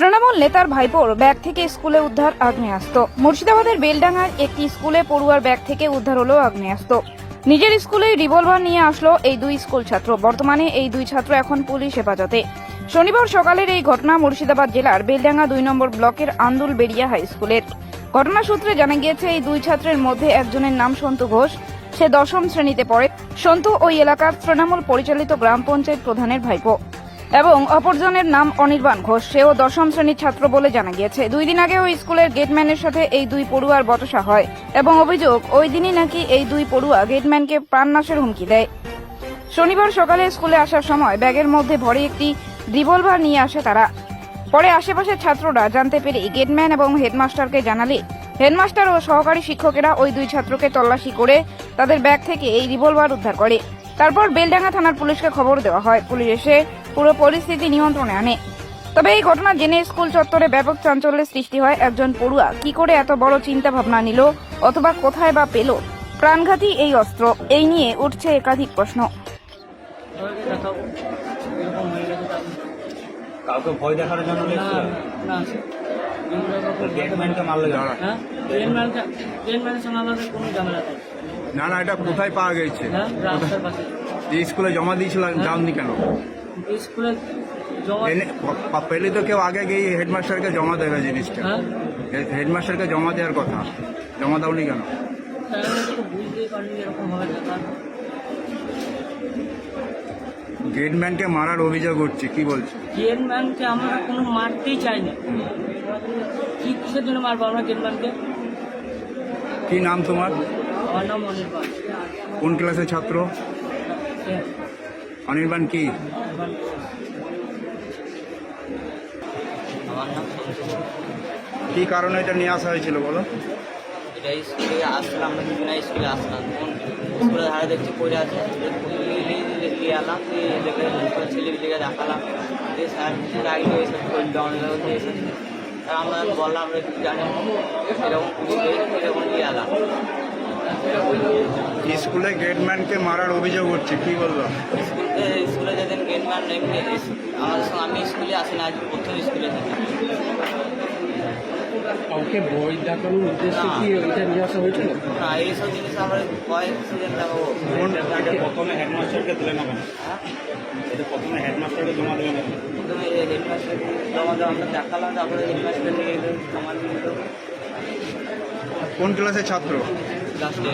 তৃণমূল নেতার ভাইপোর ব্যাগ থেকে স্কুলে উদ্ধার আগ্নেয়াস্ত্র মুর্শিদাবাদের বেলডাঙ্গার একটি স্কুলে পড়ুয়ার ব্যাগ থেকে উদ্ধার হলো আগ্নেয়াস্ত্র নিজের স্কুলেই রিভলভার নিয়ে আসলো এই দুই স্কুল ছাত্র। বর্তমানে এই দুই ছাত্র এখন পুলিশ হেফাজতে। শনিবার সকালের এই ঘটনা মুর্শিদাবাদ জেলার বেলডাঙ্গা দুই নম্বর ব্লকের আন্দুল বেরিয়া হাই স্কুলের। ঘটনা সূত্রে জানা গিয়েছে, এই দুই ছাত্রের মধ্যে একজনের নাম সন্তু ঘোষ। সে দশম শ্রেণীতে পড়ে। সন্তু ওই এলাকার তৃণমূল পরিচালিত গ্রাম পঞ্চায়েত প্রধানের ভাইপো। এবং অপরজনের নাম অনির্বাণ ঘোষ। সেও দশম শ্রেণির ছাত্র বলে জানা গিয়েছে। দুই দিন আগে ওই স্কুলের গেটম্যানের সাথে এই দুই পড়ুয়ার বতসা হয় এবং অভিযোগ, ওই দিনই নাকি এই দুই পড়ুয়া গেটম্যানকে প্রাণনাশের হুমকি দেয়। শনিবার সকালে স্কুলে আসার সময় ব্যাগের মধ্যে ভরে একটি রিভলভার নিয়ে আসে তারা। পরে আশেপাশের ছাত্ররা জানতে পেরে গেটম্যান এবং হেডমাস্টারকে জানালে, হেডমাস্টার ও সহকারী শিক্ষকেরা ওই দুই ছাত্রকে তল্লাশি করে তাদের ব্যাগ থেকে এই রিভলভার উদ্ধার করে। তারপর বেলডাঙ্গা থানার পুলিশকে খবর দেওয়া হয়। পুলিশ এসে পুরো পরিস্থিতি নিয়ন্ত্রণে আনে। তবে এই ঘটনা জেনে স্কুল চত্বরে ব্যাপক চাঞ্চল্যের সৃষ্টি হয় একজন পড়ুয়া। কি করে এত বড় চিন্তা ভাবনা নিল অথবা কোথায় বা পেল? প্রাণঘাতী এই অস্ত্র। এই নিয়ে উঠছে একাধিক প্রশ্ন। হয়ে কাউকে ভয় দেখানোর জন্য না না হ্যাঁ না না এটা কোথায় পাওয়া গেছে? হ্যাঁ স্কুলে জমা দিয়েছিলাম যাননি কেন? স্কুলে জমা পেলে তো কেউ আগে গিয়ে হেডমাস্টারকে জমা দেবে জিনিসটা। হ্যাঁ। হেডমাস্টারকে জমা দেওয়ার কথা। জমা দাওনি কেন? গেটম্যানকে মারার অভিযোগ উঠছে কি বলছে? ট্রেন ম্যানকে আমরা কোনো মারতেই চাই না কি কিসের জন্য মারবো আমরা ট্রেন ম্যানকে কি নাম তোমার? আমার নাম অনির্বাণ। কোন ক্লাসের ছাত্র? হ্যাঁ, অনির্বাণ কি। কি কারণে এটা নিয়ে আসা হয়েছিল বলো? এটা স্কুলে আসলাম আমরা স্কুলে আসলাম। স্কুলে ধারে দেখছি পড়ে আছে। নিয়ে এলাম দেখে ছেলেপিলেকে দেখালাম। স্যার কিছু এসব এসব আমরা বললাম আমরা কিছু জানি না। এরকম এরকম নিয়ে এলাম। স্কুলে গেটম্যানকে মারার অভিযোগ উঠছে কি বলব স্কুলে স্কুলে যেদিন গেটম্যান এমনি আমাদের সঙ্গে আমি স্কুলে আসি না আজ প্রথম স্কুলে থাকি। কাউকে বই দেখানোর উদ্দেশ্যে। কি এটা নিয়ে আসা হয়েছিল? না এইসব জিনিস আমরা কয়েক সিজন দেখাবো। প্রথমে হেডমাস্টারকে দিলে না কেন হ্যাঁ এটা প্রথমে হেডমাস্টারকে জমা দেবে। না? প্রথমে হেডমাস্টার জমা দেওয়া আমরা দেখালাম তারপরে হেডমাস্টার নিয়ে এলো জমা দিয়ে দিল। কোন ক্লাসের ছাত্র? লাস্টে